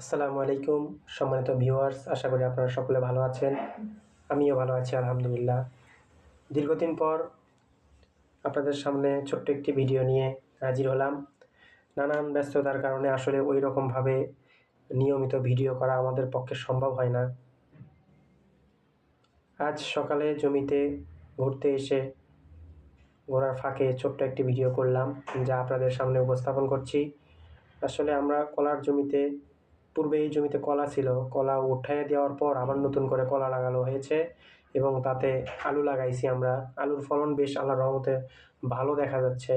আসসালামু আলাইকুম, সম্মানিত ভিউয়ার্স, আশা করি আপনারা সকলে ভালো আছেন। আমিও ভালো আছি, আলহামদুলিল্লাহ। দীর্ঘদিন পর আপনাদের সামনে ছোট্ট একটি ভিডিও নিয়ে হাজির হলাম। নানান ব্যস্ততার কারণে আসলে ওই রকমভাবে নিয়মিত ভিডিও করা আমাদের পক্ষে সম্ভব হয় না। আজ সকালে জমিতে ঘুরতে এসে ঘোরার ফাঁকে ছোট্ট একটি ভিডিও করলাম, যা আপনাদের সামনে উপস্থাপন করছি। আসলে আমরা কলার জমিতে পূর্বে এই জমিতে কলা ছিল, কলা উঠাইয়ে দেওয়ার পর আবার নতুন করে কলা লাগানো হয়েছে এবং তাতে আলু লাগাইছি আমরা। আলুর ফলন বেশ আল্লাহর রহমতে ভালো দেখা যাচ্ছে।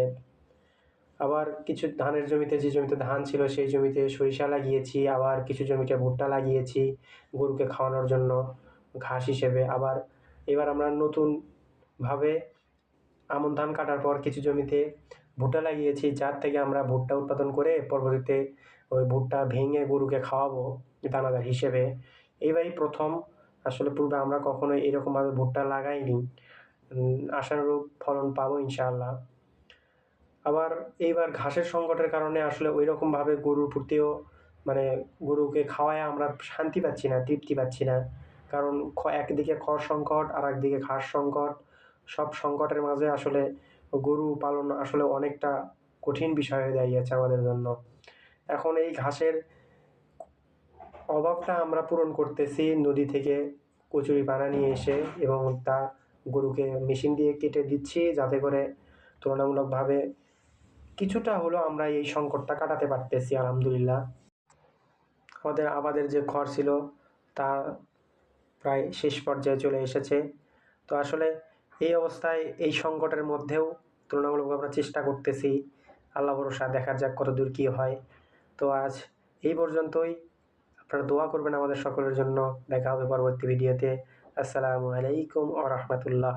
আবার কিছু ধানের জমিতে যে জমিতে ধান ছিল সেই জমিতে সরিষা লাগিয়েছি, আবার কিছু জমিতে ভুট্টা লাগিয়েছি গরুকে খাওয়ানোর জন্য ঘাস হিসেবে। আবার এবার আমরা নতুনভাবে আমন ধান কাটার পর কিছু জমিতে ভুট্টা লাগিয়েছি, যার থেকে আমরা ভুট্টা উৎপাদন করে পরবর্তীতে ওই ভুট্টা ভেঙে গরুকে খাওয়াবো দানাদার হিসেবে। এইবারই প্রথম, আসলে পূর্বে আমরা কখনোই এরকমভাবে ভুট্টা লাগাইনি। আশানুরূপ ফলন পাবো ইনশাআল্লাহ। আবার এইবার ঘাসের সংকটের কারণে আসলে ওই রকমভাবে গরুর প্রতিও মানে গরুকে খাওয়ায় আমরা শান্তি পাচ্ছি না, তৃপ্তি পাচ্ছি না। কারণ একদিকে খড় সংকট আর একদিকে ঘাস সংকট। সব সংকটের মাঝে আসলে গরু পালন আসলে অনেকটা কঠিন বিষয় হয়ে দাঁড়িয়েছে আমাদের জন্য। এখন এই ঘাসের অভাবটা আমরা পূরণ করতেছি নদী থেকে কচুরি পানা নিয়ে এসে এবং তা গরুকে মেশিন দিয়ে কেটে দিচ্ছি যাতে করে তুলনামূলকভাবে কিছুটা হলেও আমরা এই সংকটটা কাটাতে পারতেছি, আলহামদুলিল্লাহ। আমাদের আবাদের যে খড় ছিল তা প্রায় শেষ পর্যায়ে চলে এসেছে। তো আসলে এই অবস্থায় এই সংকটের মধ্যেও তুলনামূলক আমরা চেষ্টা করতেছি। আল্লাহ ভরসা, দেখা যাক কত দূর কী হয়। তো আজ এই পর্যন্তই। আপনারা দোয়া করবেন আমাদের সকলের জন্য। দেখা হবে পরবর্তী ভিডিওতে। আসসালামু আলাইকুম ও রহমতুল্লাহ।